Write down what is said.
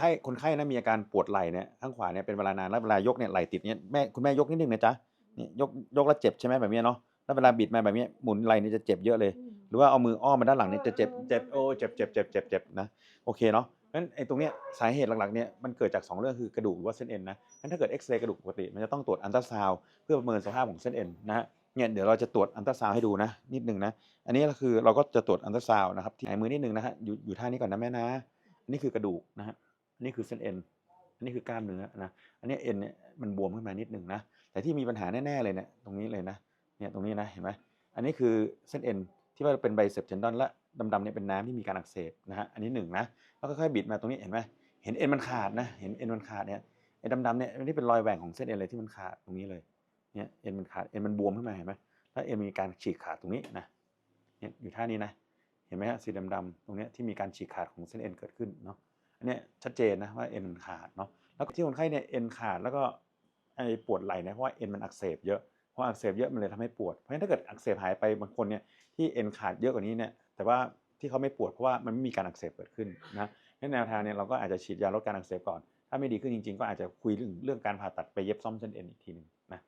ให้คนไข้นะมีอาการปวดไหล่เนี่ยข้างขวาเนี่ยเป็นเวลานานแล้วเวลายกเนี่ยไหล่ติดเนี่ยแม่คุณแม่ยกนิดนึงนะจ๊ะเนี่ยยกยกแล้วเจ็บใช่ไหมแบบเนี้ยเนาะแล้วเวลาบิดมาแบบเนี้ยหมุนไหล่นี่จะเจ็บเยอะเลย หรือว่าเอามืออ้อมมาด้านหลังเนี่ยจะเจ็บเจ็บโอ้เจ็บเจ็บเจ็บเจ็บเจ็บนะโอเคเนาะงั้นไอ้ตรงเนี้ยสาเหตุหลักๆเนี่ยมันเกิดจากสองเรื่องคือกระดูกหรือว่าเส้นเอ็นนะงั้นถ้าเกิดเอ็กซเรย์กระดูกปกติมันจะต้องตรวจอัลตราซาวเพื่อประเมินสภาพของเส้นเอ็นนะฮะเนี่ยเดี๋ยวเราจะตรวจอัลตราซาวให้ดูนะนิดนึงนะอันนี้ก็คือเราก็จะตรวจอัลตราซาวนะครับที่ไหนมือนิดนึงนะฮะอยู่อยู่ท่านี้ก่อนนะแม่นะอันนี้คือกระดูกนะฮะ อันนี้คือเส้นเอ็นอันนี้คือกล้ามเนื้อนะอันนี้เอ็นเนี่ยมันบวมขึ้นมานิดหนึ่งนะแต่ที่มีปัญหาแน่ๆเลยเนี่ยตรงนี้เลยนะเนี่ยตรงนี้นะเห็นไหมอันนี้คือเส้นเอ็นที่ว่าเป็นไบเซปเทนดอนและดำๆเนี่ยเป็นน้ำที่มีการอักเสบนะฮะอันนี้หนึ่งนะแล้วค่อยๆบิดมาตรงนี้เห็นไหมเห็นเอ็นมันขาดนะเห็นเอ็นมันขาดเนี่ยไอ้ดำๆเนี่ยนี่เป็นรอยแหว่งของเส้นเอ็นเลยที่มันขาดตรงนี้เลยเนี่ยเอ็นมันขาดเอ็นมันบวมขึ้นมาเห็นไหมแล้วเอ็นมีการฉีกขาดตรงนี้นะเนี่ยอยู่ท่านี้นะเห็นไหมฮะสีดำๆตรงเนี้ยที่มีการฉีกขาดของเส้นเอ็นเกิดขึ้นเนาะ อันนี้ชัดเจนนะว่าเอ็นมันขาดเนาะแล้วที่คนไข้เนี่ยเอ็นขาดแล้วก็ไอ้ปวดไหล่เนี่ยเพราะว่าเอ็นมันอักเสบเยอะเพราะอักเสบเยอะมันเลยทำให้ปวด เพราะฉะนั้นถ้าเกิดอักเสบหายไปบางคนเนี่ยที่เอ็นขาดเยอะกว่านี้เนี่ยแต่ว่าที่เขาไม่ปวดเพราะว่ามันไม่มีการอักเสบเกิดขึ้นนะในแนวทางเนี่ยเราก็อาจจะฉีดยาลดการอักเสบก่อน ถ้าไม่ดีขึ้นจริง ๆ ก็อาจจะคุยเรื่องเรื่องการผ่าตัดไปเย็บซ่อมเส้นเอ็นอีกทีหนึ่งนะ